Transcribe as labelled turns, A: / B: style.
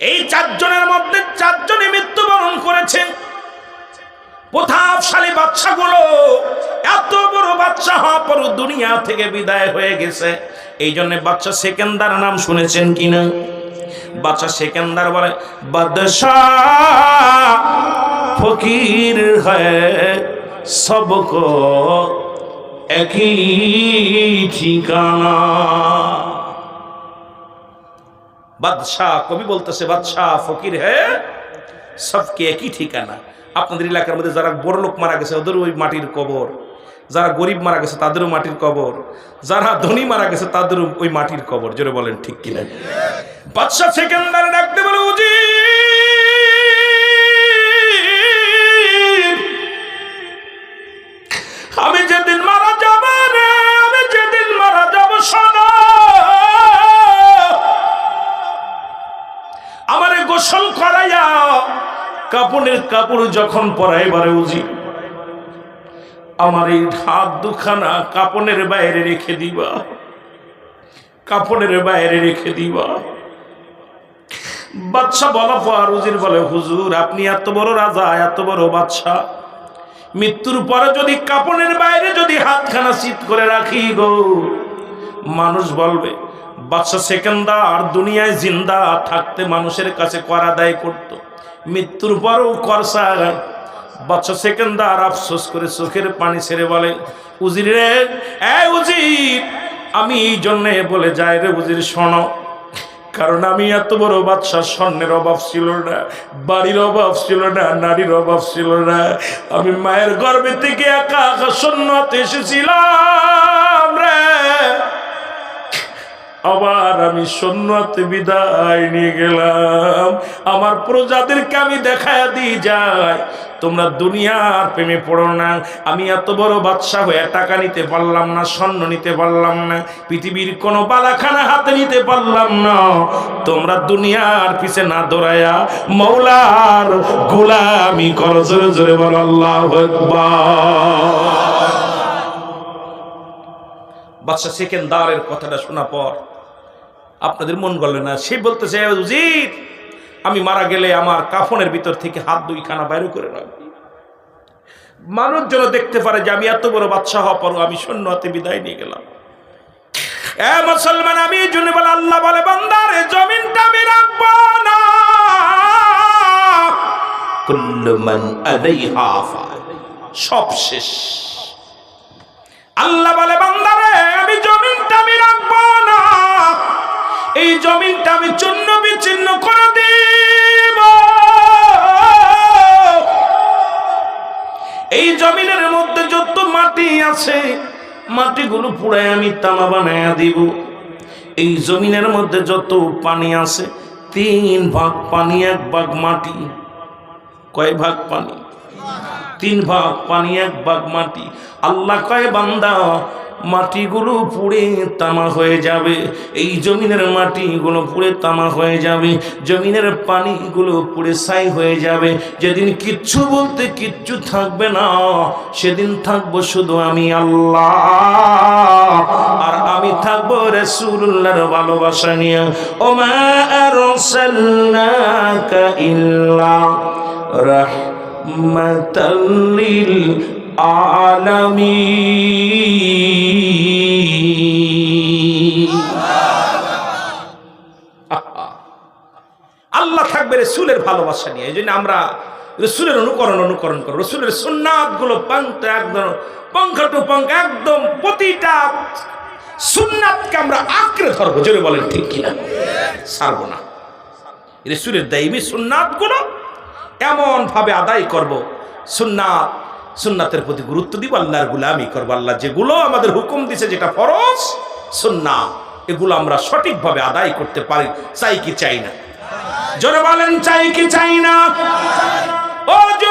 A: এই চারজনের মধ্যে চারজনে মৃত্যুবরণ করেছে। প্রতাপশালী বাচ্চাগুলো এত বড় বাচ্চা হওয়া পর দুনিয়া থেকে বিদায় হয়ে গেছে। এই জন্য বাচ্চা সেকেন্দার নাম শুনেছেন কিনা বাচ্চা সেকেন্দার বলে ফকির হ্যায় সবকো একই ঠিকানা। বাদশাহ, কবি বলতেছে, বাদশাহ, ফকির হে, সবকে একই ঠিকানা। আপনাদের এলাকার মধ্যে যারা বড় লোক মারা গেছে, ওদেরও ওই মাটির কবর। যারা গরিব মারা গেছে, তাদেরও মাটির কবর। যারা ধনী মারা গেছে, তাদেরও ওই মাটির কবর। জোরে বলেন, ঠিক কিনা? বাদশাহ সেকেন্দারে ডাকতে বলে গোসল করাইয়া কাপড়ের কাপড় যখন পরাইবারে উজি, আমার এই হাত দুখানা কাপড়ের বাইরে রেখে দিবা। কাপড়ের বাইরে রেখে দিবা। বাদশা বলা পর উজির বলে, হুজুর, আপনি এত বড় রাজা, এত বড় বাদশা মৃত্যুর পরে যদি কাপড়ের বাইরে যদি হাতখানা শীত করে রাখি গো। মানুষ বলবে বাদশা সেকেন্দার দুনিয়ায় জিন্দা থাকতে মানুষের কাছে করা দায় করত। মৃত্যুর পরও করসা বাদশা সেকেন্দার আফসোস করে চোখের পানি ছেড়ে বলে, উজির রে উজির, আমি এই জন্যে বলে যাই রে উজির, শোনো, কারণ আমি এত বড় বাদশাহ, স্বর্ণের অভাব ছিল না, বাড়ির অভাব ছিল না, নারীর অভাব ছিল না। আমি মায়ের গর্ভে থেকে একা একা সন্ন্যতে এসেছিলাম। আবার আমি সন্ন্যতে বিদায় নিয়ে গেলাম। আমার প্রজাদেরকে আমি দেখায় দিয়ে যাই। তোমরা দুনিয়ার প্রেমে পড়ো না। আমি এত বড় বাদশাহ হয়ে টাকা নিতে পারলাম না, স্বর্ণ নিতে পারলাম না, পৃথিবীর কোনো বালাখানা হাতে নিতে পারলাম না। তোমরা দুনিয়ার পিছে না দৌড়ায়া মৌলার গোলামি করো, জোরে জোরে বলো, আল্লাহ বাদশাহ সেকেন্দারের কথাটা শোনা পর আপনাদের মন গলে না। সে বলতেছে আমি মারা গেলে আমার কাফনের ভিতর থেকে হাত দুইখানা বাইরে করে রাখবি মানুষ যেন দেখতে পারে যে আমি এত বড় বাচ্চা হওয়া পর আমি শূন্য হাতে বিদায় নিয়ে গেলাম। এ মুসলমান, আমি জন্য বলে আল্লাহ বলে, বান্দারে, জমিনটা আমি রাখব না। সব শেষ। আল্লাহ বলে, বান্দারে, আমি এই জমিনটা আমি চূর্ণ বিচ্ছিন্ন করে দিব। এই জমিনের মধ্যে যত মাটি আছে, মাটিগুলো পুরাই আমি তামা বানায়া দিব। এই জমিনের মধ্যে যত পানি আছে, তিন ভাগ পানি, এক ভাগ মাটি। কয় ভাগ পানি? তিন ভাগ পানি, এক ভাগ মাটি। আল্লাহ কয়, বান্দা মাটিগুলো পুড়ে তামা হয়ে যাবে। এই জমিনের মাটিগুলো পুড়ে তামা হয়ে যাবে। জমিনের পানিগুলো পুড়ে ছাই হয়ে যাবে। যেদিন কিচ্ছু বলতে কিচ্ছু থাকবে না, সেদিন থাকব শুধু আমি আল্লাহ। আর আমি থাকব রসুল্লাহর ভালোবাসা নিয়ে। ওমা লিল আলামিন। আল্লাহ। থাকবে রসুলের ভালোবাসা নিয়ে। এই জন্য আমরা রসুলের অনুকরণ অনুকরণ করো রসুলের সুন্নাতগুলো পান্ত একদম পঙ্খ টু পঙ্খ একদম প্রতিটা সুন্নাতকে আমরা আঁকড়ে ধরবো। জোরে বলেন, ঠিক কিনা? সারবো না। রসুলের দাইমি সুন্নাতগুলো এমন ভাবে আদায় করব। সুন্নাত সুন্নাতের প্রতি গুরুত্ব দিব, আল্লাহর গুলামি করব। আল্লাহ যেগুলো আমাদের হুকুম দিছে যেটা ফরজ সুন্না এগুলো আমরা সঠিকভাবে আদায় করতে পারি। চাই কি চাই না? জোরে বলেন, চাই কি চাই না?